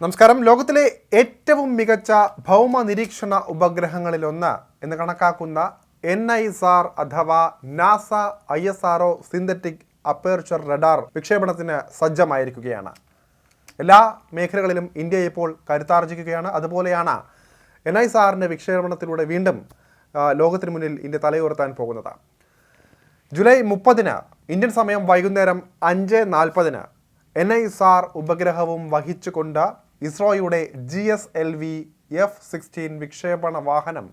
നമസ്കാരം. ലോകത്തിലെ ഏറ്റവും മികച്ച ഭൗമ നിരീക്ഷണ ഉപഗ്രഹങ്ങളിലൊന്ന് എന്ന് കണക്കാക്കുന്ന എൻ ഐ സാർ അഥവാ NASA I S R O synthetic aperture radar വിക്ഷേപണത്തിന് സജ്ജമായിരിക്കുകയാണ്. എല്ലാ മേഖലകളിലും ഇന്ത്യ ഇപ്പോൾ കരുത്താർജിക്കുകയാണ്. അതുപോലെയാണ് എൻ ഐ സാറിന്റെ വിക്ഷേപണത്തിലൂടെ വീണ്ടും ലോകത്തിന് മുന്നിൽ ഇന്ത്യ തലയുയർത്താൻ പോകുന്നത്. ജൂലൈ മുപ്പതിന് ഇന്ത്യൻ സമയം വൈകുന്നേരം അഞ്ച് നാൽപ്പതിന് എൻ ഐ സാർ ഉപഗ്രഹവും വഹിച്ചുകൊണ്ട് ഇസ്രോയുടെ G S L V F sixteen വിക്ഷേപണ വാഹനം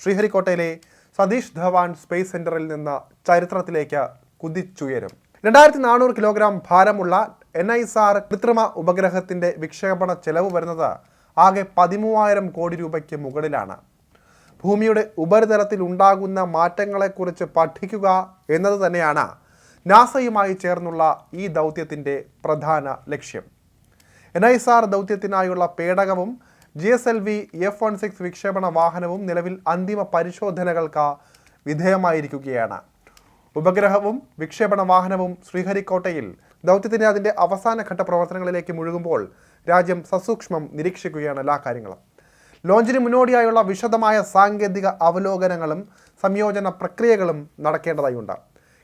ശ്രീഹരിക്കോട്ടയിലെ സതീഷ് ധവാൻ സ്പേസ് സെന്ററിൽ നിന്ന് ചരിത്രത്തിലേക്ക് കുതിച്ചുയരും. രണ്ടായിരത്തി നാനൂറ് കിലോഗ്രാം ഭാരമുള്ള എൻ ഐ സാർ കൃത്രിമ ഉപഗ്രഹത്തിന്റെ വിക്ഷേപണ ചെലവ് വരുന്നത് ആകെ പതിമൂവായിരം കോടി രൂപയ്ക്ക് മുകളിലാണ്. ഭൂമിയുടെ ഉപരിതലത്തിൽ ഉണ്ടാകുന്ന മാറ്റങ്ങളെക്കുറിച്ച് പഠിക്കുക എന്നത് തന്നെയാണ് നാസയുമായി ചേർന്നുള്ള ഈ ദൗത്യത്തിന്റെ പ്രധാന ലക്ഷ്യം. എൻ ഐ സാർ ദൗത്യത്തിനായുള്ള പേടകവും G S L V F one six വിക്ഷേപണ വാഹനവും നിലവിൽ അന്തിമ പരിശോധനകൾക്ക് വിധേയമായിരിക്കുകയാണ്. ഉപഗ്രഹവും വിക്ഷേപണ വാഹനവും ശ്രീഹരിക്കോട്ടയിൽ ദൗത്യത്തിന്റെ അതിന്റെ അവസാനഘട്ട പ്രവർത്തനങ്ങളിലേക്ക് മുഴുകുമ്പോൾ രാജ്യം സസൂക്ഷ്മം നിരീക്ഷിക്കുകയാണ് എല്ലാ കാര്യങ്ങളും. ലോഞ്ചിന് മുന്നോടിയായുള്ള വിശദമായ സാങ്കേതിക അവലോകനങ്ങളും സംയോജന പ്രക്രിയകളും നടക്കേണ്ടതായുണ്ട്.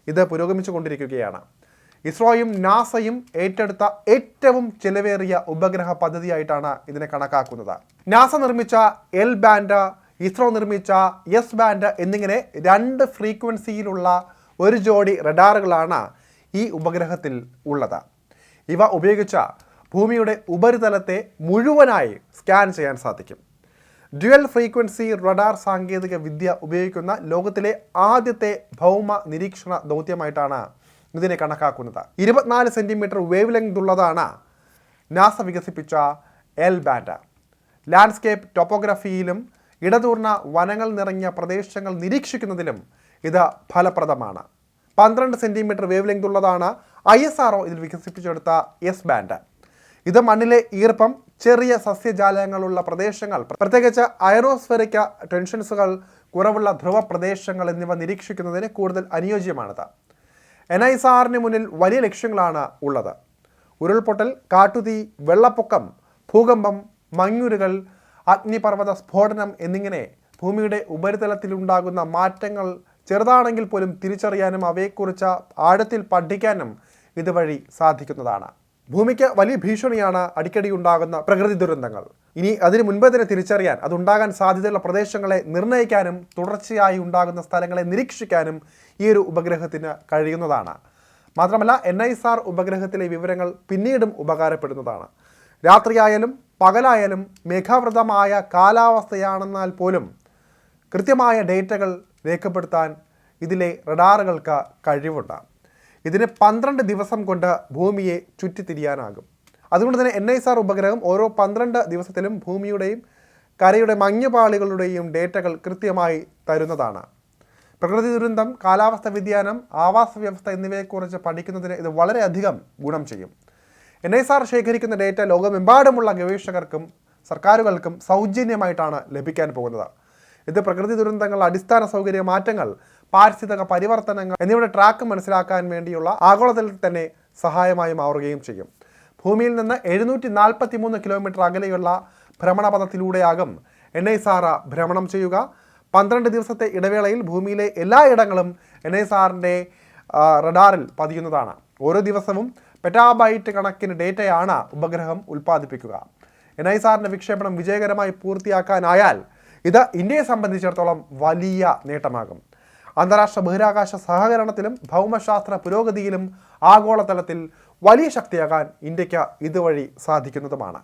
ഇത് പുരോഗമിച്ചു കൊണ്ടിരിക്കുകയാണ് ഇസ്രോയും നാസയും ഏറ്റെടുത്ത ഏറ്റവും ചെലവേറിയ ഉപഗ്രഹ പദ്ധതിയായിട്ടാണ് ഇതിനെ കണക്കാക്കുന്നത്. നാസ നിർമ്മിച്ച എൽ ബാൻഡ് ഇസ്രോ നിർമ്മിച്ച എസ് ബാൻഡ് എന്നിങ്ങനെ രണ്ട് ഫ്രീക്വൻസിയിലുള്ള ഒരു ജോഡി റഡാറുകളാണ് ഈ ഉപഗ്രഹത്തിൽ ഉള്ളത്. ഇവ ഉപയോഗിച്ച ഭൂമിയുടെ ഉപരിതലത്തെ മുഴുവനായി സ്കാൻ ചെയ്യാൻ സാധിക്കും. ഡ്യുവൽ ഫ്രീക്വൻസി റഡാർ സാങ്കേതിക വിദ്യ ഉപയോഗിക്കുന്ന ലോകത്തിലെ ആദ്യത്തെ ഭൗമ നിരീക്ഷണ ദൗത്യമായിട്ടാണ് ഇതിനെ കണക്കാക്കുന്നത്. ഇരുപത്തിനാല് സെന്റിമീറ്റർ വേവ് ലെങ്ത് ഉള്ളതാണ് നാസ വികസിപ്പിച്ച എൽ ബാൻഡ് ലാൻഡ്സ്കേപ്പ് ടോപ്പോഗ്രഫിയിലും ഇടതൂർന്ന വനങ്ങൾ നിറഞ്ഞ പ്രദേശങ്ങൾ നിരീക്ഷിക്കുന്നതിലും ഇത് ഫലപ്രദമാണ്. പന്ത്രണ്ട് സെന്റിമീറ്റർ വേവ് ലെങ്ത് ഉള്ളതാണ് ഐ എസ് ആർ ഇതിൽ വികസിപ്പിച്ചെടുത്ത എസ് ബാൻഡ് ഇത് മണ്ണിലെ ഈർപ്പം ചെറിയ സസ്യജാലങ്ങളുള്ള പ്രദേശങ്ങൾ പ്രത്യേകിച്ച് അയറോസ്ഫെറിക്ക ടെൻഷൻസുകൾ കുറവുള്ള ധ്രുവ പ്രദേശങ്ങൾ എന്നിവ നിരീക്ഷിക്കുന്നതിന് കൂടുതൽ അനുയോജ്യമാണിത്. എൻ ഐ സാറിന് മുന്നിൽ വലിയ ലക്ഷ്യങ്ങളാണ് ഉള്ളത്. ഉരുൾപൊട്ടൽ കാട്ടുതീ വെള്ളപ്പൊക്കം ഭൂകമ്പം മഞ്ഞുരുകൾ അഗ്നിപർവത സ്ഫോടനം എന്നിങ്ങനെ ഭൂമിയുടെ ഉപരിതലത്തിലുണ്ടാകുന്ന മാറ്റങ്ങൾ ചെറുതാണെങ്കിൽ പോലും തിരിച്ചറിയാനും അവയെക്കുറിച്ച് ആഴത്തിൽ പഠിക്കാനും ഇതുവഴി സാധിക്കുന്നതാണ്. ഭൂമിക്ക് വലിയ ഭീഷണിയാണ് അടിക്കടി ഉണ്ടാകുന്ന പ്രകൃതി ദുരന്തങ്ങൾ. ഇനി അതിനു മുൻപേ തന്നെ തിരിച്ചറിയാൻ അതുണ്ടാകാൻ സാധ്യതയുള്ള പ്രദേശങ്ങളെ നിർണയിക്കാനും തുടർച്ചയായി ഉണ്ടാകുന്ന സ്ഥലങ്ങളെ നിരീക്ഷിക്കാനും ഈ ഒരു ഉപഗ്രഹത്തിന് കഴിയുന്നതാണ്. മാത്രമല്ല എൻ ഐ സാർ ഉപഗ്രഹത്തിലെ വിവരങ്ങൾ പിന്നീടും ഉപകാരപ്പെടുന്നതാണ്. രാത്രിയായാലും പകലായാലും മേഘാവൃതമായ കാലാവസ്ഥയാണെന്നാൽ പോലും കൃത്യമായ ഡേറ്റകൾ രേഖപ്പെടുത്താൻ ഇതിലെ റഡാറുകൾക്ക് കഴിവുണ്ട്. ഇതിന് പന്ത്രണ്ട് ദിവസം കൊണ്ട് ഭൂമിയെ ചുറ്റിത്തിരിയാനാകും. അതുകൊണ്ട് തന്നെ എൻ ഐ സാർ ഉപഗ്രഹം ഓരോ പന്ത്രണ്ട് ദിവസത്തിലും ഭൂമിയുടെയും കരയുടെ മഞ്ഞുപാളികളുടെയും ഡേറ്റകൾ കൃത്യമായി തരുന്നതാണ്. പ്രകൃതി ദുരന്തം കാലാവസ്ഥ വ്യതിയാനം ആവാസ വ്യവസ്ഥ എന്നിവയെക്കുറിച്ച് പഠിക്കുന്നതിന് ഇത് വളരെയധികം ഗുണം ചെയ്യും. എൻ ഐ സാർ ശേഖരിക്കുന്ന ഡേറ്റ ലോകമെമ്പാടുമുള്ള ഗവേഷകർക്കും സർക്കാരുകൾക്കും സൗജന്യമായിട്ടാണ് ലഭിക്കാൻ പോകുന്നത്. ഇത് പ്രകൃതി ദുരന്തങ്ങൾ അടിസ്ഥാന സൗകര്യ മാറ്റങ്ങൾ പാരിസ്ഥിതിക പരിവർത്തനങ്ങൾ എന്നിവയുടെ ട്രാക്ക് മനസ്സിലാക്കാൻ വേണ്ടിയുള്ള ആഗോളതലത്തിൽ തന്നെ സഹായമായി മാറുകയും ചെയ്യും. ഭൂമിയിൽ നിന്ന് എഴുന്നൂറ്റി നാൽപ്പത്തി മൂന്ന് കിലോമീറ്റർ അകലെയുള്ള ഭ്രമണപഥത്തിലൂടെയാകും എൻ ഐ സാറ ഭ്രമണം ചെയ്യുക. പന്ത്രണ്ട് ദിവസത്തെ ഇടവേളയിൽ ഭൂമിയിലെ എല്ലാ ഇടങ്ങളും എൻ ഐ സാറിന്റെ റഡാറിൽ പതിയുന്നതാണ്. ഓരോ ദിവസവും പെറ്റാബൈറ്റ് കണക്കിന് ഡേറ്റയാണ് ഉപഗ്രഹം ഉൽപ്പാദിപ്പിക്കുക. എൻ ഐ സാറിന്റെ വിക്ഷേപണം വിജയകരമായി പൂർത്തിയാക്കാനായാൽ ഇത് ഇന്ത്യയെ സംബന്ധിച്ചിടത്തോളം വലിയ നേട്ടമാകും. അന്താരാഷ്ട്ര ബഹിരാകാശ സഹകരണത്തിലും ഭൗമശാസ്ത്ര പുരോഗതിയിലും ആഗോളതലത്തിൽ വലിയ ശക്തിയാകാൻ ഇന്ത്യയ്ക്ക് ഇതുവഴി സാധിക്കുന്നതുമാണ്.